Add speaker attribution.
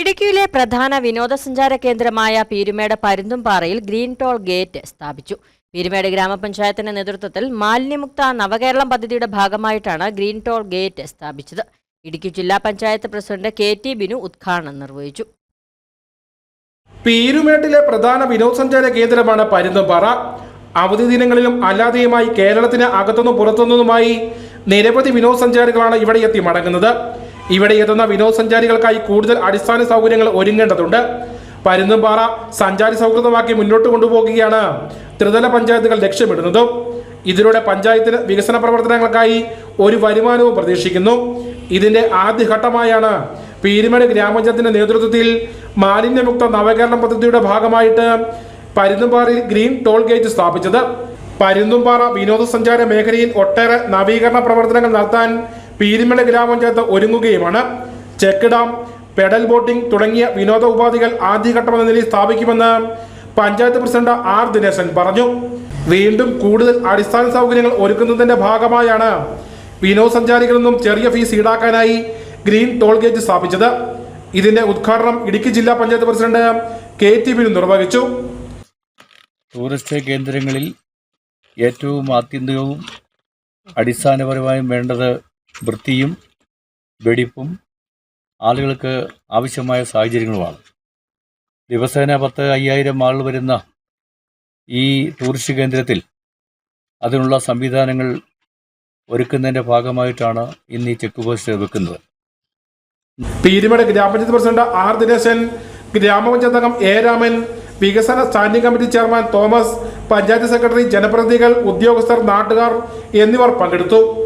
Speaker 1: ഇടുക്കിയിലെ പ്രധാന വിനോദസഞ്ചാര കേന്ദ്രമായ പീരുമേട് പരുന്തുംപാറയിൽ ഗ്രീൻ ടോൾ ഗേറ്റ് സ്ഥാപിച്ചു. പീരുമേട് ഗ്രാമപഞ്ചായത്തിന്റെ നേതൃത്വത്തിൽ മാലിന്യമുക്ത നവകേരളം പദ്ധതിയുടെ ഭാഗമായിട്ടാണ് ഗ്രീൻ ടോൾ ഗേറ്റ് സ്ഥാപിച്ചത്. ഇടുക്കി ജില്ലാ panchayat president K T Binu ഉദ്ഘാടനം നിർവഹിച്ചു.
Speaker 2: പീരുമേട്ടിലെ പ്രധാന വിനോദസഞ്ചാര കേന്ദ്രമാണ് പരുന്തുംപാറ. അവധി ദിനങ്ങളിലും അല്ലാതെയുമായി കേരളത്തിന് അകത്തുനിന്നും പുറത്തുനിന്നുമായി നിരവധി വിനോദസഞ്ചാരികളാണ് ഇവിടെ എത്തി മടങ്ങുന്നത്. ഇവിടെ എത്തുന്ന വിനോദസഞ്ചാരികൾക്കായി കൂടുതൽ അടിസ്ഥാന സൗകര്യങ്ങൾ ഒരുങ്ങേണ്ടതുണ്ട്. പരുന്തുംപാറ സഞ്ചാരി സൗഹൃദമാക്കി മുന്നോട്ട് കൊണ്ടുപോകുകയാണ് ത്രിതല പഞ്ചായത്തുകൾ ലക്ഷ്യമിടുന്നതും. ഇതിലൂടെ പഞ്ചായത്തിന് വികസന പ്രവർത്തനങ്ങൾക്കായി ഒരു വരുമാനവും പ്രതീക്ഷിക്കുന്നു. ഇതിന്റെ ആദ്യഘട്ടമായാണ് പീരുമേട് ഗ്രാമപഞ്ചായത്തിന്റെ നേതൃത്വത്തിൽ മാലിന്യമുക്ത നവകേരളം പദ്ധതിയുടെ ഭാഗമായിട്ട് പരുന്തുംപാറയിൽ ഗ്രീൻ ടോൾ ഗേറ്റ് സ്ഥാപിച്ചത്. പരുന്തുംപാറ വിനോദസഞ്ചാര മേഖലയിൽ ഒട്ടേറെ നവീകരണ പ്രവർത്തനങ്ങൾ നടത്താൻ പീരുമേട് ഗ്രാമപഞ്ചായത്ത് ഒരുങ്ങുകയുമാണ്. ചെക്ക് ഡാം പെഡൽ ബോട്ടിംഗ് തുടങ്ങിയ വിനോദ ഉപാധികൾ ആദ്യഘട്ടമെന്ന നിലയിൽ സ്ഥാപിക്കുമെന്ന് പഞ്ചായത്ത് പ്രസിഡന്റ് ആർ ദിനേശൻ പറഞ്ഞു. വീണ്ടും കൂടുതൽ അടിസ്ഥാന സൗകര്യങ്ങൾ ഒരുക്കുന്നതിന്റെ ഭാഗമായാണ് വിനോദസഞ്ചാരികളിൽ നിന്നും ചെറിയ ഫീസ് ഈടാക്കാനായി ഗ്രീൻ ടോൾ ഗേറ്റ് സ്ഥാപിച്ചത്. ഇതിന്റെ ഉദ്ഘാടനം ഇടുക്കി ജില്ലാ panchayat president K T Binu നിർവഹിച്ചു.
Speaker 3: ടൂറിസ്റ്റ് കേന്ദ്രങ്ങളിൽ ഏറ്റവും ആത്യന്തികവും അടിസ്ഥാനപരമായും വേണ്ടത് വൃത്തിയും വെടിപ്പും ആളുകൾക്ക് ആവശ്യമായ സാഹചര്യങ്ങളുമാണ്. ദിവസേന പത്ത് അയ്യായിരം ആളുകൾ വരുന്ന ഈ ടൂറിസ്റ്റ് കേന്ദ്രത്തിൽ അതിനുള്ള സംവിധാനങ്ങൾ ഒരുക്കുന്നതിന്റെ ഭാഗമായിട്ടാണ് ഇന്ന് ഈ ചെക്ക് പോസ്റ്റ് വെക്കുന്നത്.
Speaker 2: പീരുമേട് ഗ്രാമപഞ്ചായത്ത് പ്രസിഡന്റ് ആർ ദിനേശൻ ഗ്രാമപഞ്ചായത്ത് അംഗം എ രാമൻ വികസന standing committee chairman Thomas panchayat secretary ജനപ്രതിനിധികൾ ഉദ്യോഗസ്ഥർ നാട്ടുകാർ എന്നിവർ പങ്കെടുത്തു.